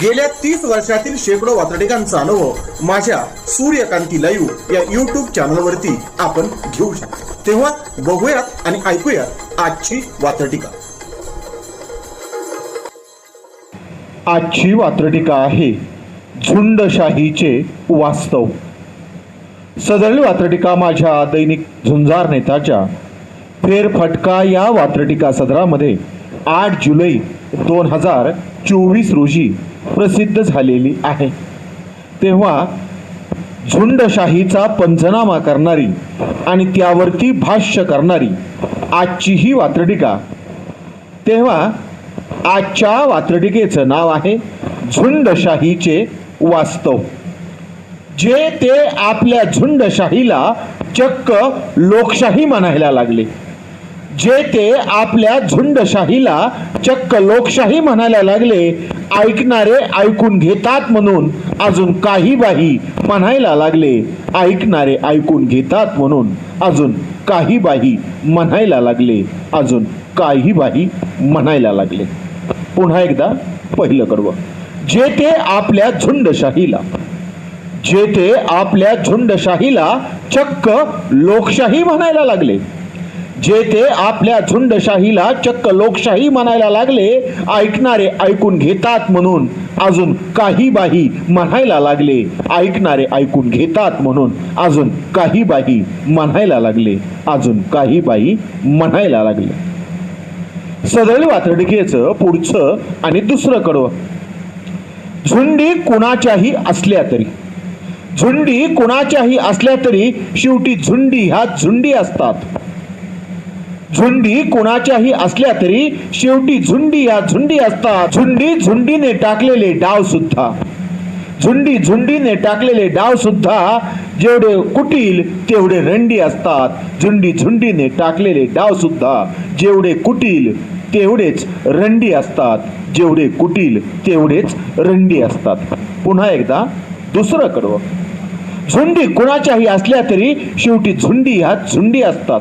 गेल्या तीस वर्षातील शेकडो वातडिकांचा अनुभव माझ्या सूर्यकांती लाईव्ह या युट्यूब चॅनलवरती आपण घेऊ शकतो. तेव्हा बघूयात आणि ऐकूयात आजची वातडिका आजची वात्रटिका आहे झुंडशाहीचे वास्तव. सदरली वात्रटिका माझ्या दैनिक झुंजार नेताच्या फेरफटका या वात्रटिका सदरामध्ये आठ जुलै दोन हजार चोवीस रोजी प्रसिद्ध झालेली आहे. तेव्हा झुंडशाहीचा पंचनामा करणारी आणि त्यावरती भाष्य करणारी आजची ही वात्रटिका. तेव्हा आजच्या वात्रटिकेचं नाव आहे झुंडशाहीचे वास्तव. जे ते आपल्या झुंडशाहीला चक्क लोकशाही म्हणायला लागले. जे ते आपल्या झुंडशाहीला चक्क लोकशाही म्हणायला लागले ऐकणारे ऐकून घेतात म्हणून अजून काही बाही म्हणायला लागले ऐकणारे ऐकून घेतात म्हणून अजून काही बाही म्हणायला लागले अजून काही बाही म्हणायला लागले. पुन्हा एकदा पहिलं कडवं जे ते आपल्या झुंडशाहीला जे ते आपल्या झुंडशाहीला चक्क लोकशाही म्हणायला लागले जे ते आपल्या झुंडशाहीला चक्क लोकशाही म्हणायला लागले ऐकणारे ऐकून घेतात म्हणून. अजून काही बाही म्हणायला लागले ऐकणारे ऐकून घेतात म्हणून. अजून काही बाही म्हणायला लागले अजून काही बाई म्हणायला लागले. सदैल वातडकेचं पुढचं आणि दुसरं कडवं. झुंडी कुणाच्याही असल्या तरी. झुंडी कुणाच्याही असल्या तरी शेवटी झुंडी ह्या झुंडी असतात. झुंडी कुणाच्याही असल्या तरी शेवटी झुंडी या झुंडी असतात. झुंडी झुंडीने टाकलेले डाव सुद्धा. झुंडी झुंडीने टाकलेले डाव सुद्धा जेवढे कुटील तेवढे रंडी असतात. झुंडी झुंडीने टाकलेले डाव सुद्धा जेवढे कुटील तेवढेच रंडी असतात. जेवढे कुटील तेवढेच रंडी असतात. पुन्हा एकदा दुसरं कडवं. झुंडी कुणाच्याही असल्या तरी शेवटी झुंडी ह्या झुंडी असतात.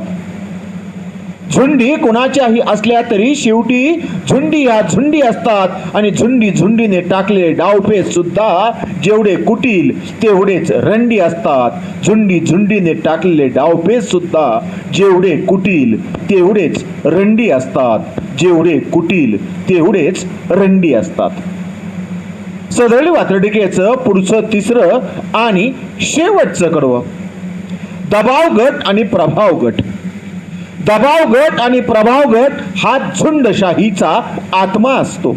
झुंडी कुणाच्याही असल्या तरी शेवटी झुंडी या झुंडी असतात. आणि झुंडी झुंडीने टाकलेले डावपेच सुद्धा. जेवढे कुटील तेवढेच रंडी असतात. झुंडी झुंडीने टाकलेले डावपेच सुद्धा. जेवढे कुटील तेवढेच रंडी असतात. जेवढे कुटील तेवढेच रंडी असतात. सदळी वात्रटिकेचं पुढचं तिसरं आणि शेवटचं कडवं. दबाव गट आणि प्रभाव गट. दबाव गट आणि प्रभाव गट हा झुंडशाहीचा आत्मा असतो.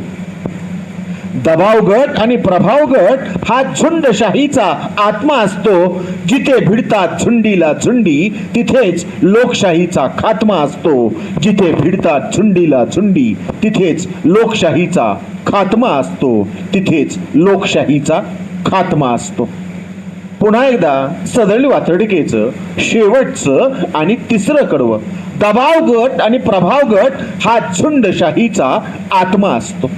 दबाव गट आणि प्रभाव गट हा झुंडशाहीचा आत्मा असतो. जिथे भिडतात झुंडीला झुंडी तिथेच लोकशाहीचा खात्मा असतो. जिथे भिडतात झुंडीला झुंडी तिथेच लोकशाहीचा खात्मा असतो. तिथेच लोकशाहीचा खात्मा असतो. पुन्हा एकदा सदळी वातडिकेचं शेवटचं आणि तिसरं कडवं. दबाव गट आणि प्रभाव गट हा झुंडशाहीचा आत्मा असतो.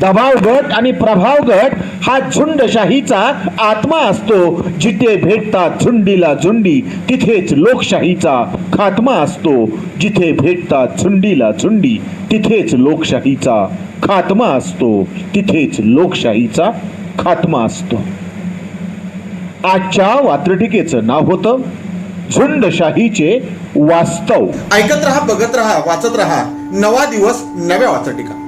दबाव गट आणि प्रभाव गट हा झुंडशाहीचा आत्मा असतो. जिथे भेटतात झुंडीला झुंडी तिथेच लोकशाहीचा खात्मा असतो. जिथे भेटतात झुंडीला झुंडी तिथेच लोकशाहीचा खात्मा असतो. तिथेच लोकशाहीचा खात्मा असतो. आजच्या वात्रटिकेचं नाव होतं झुंडशाहीचे वास्तव. ऐकत रहा बघत रहा वाचत रहा. नवा दिवस नव्या वाचटिका.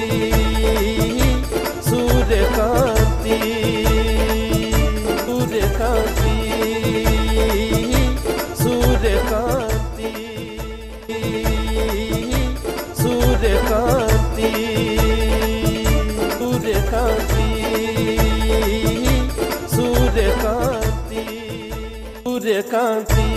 কাঁদি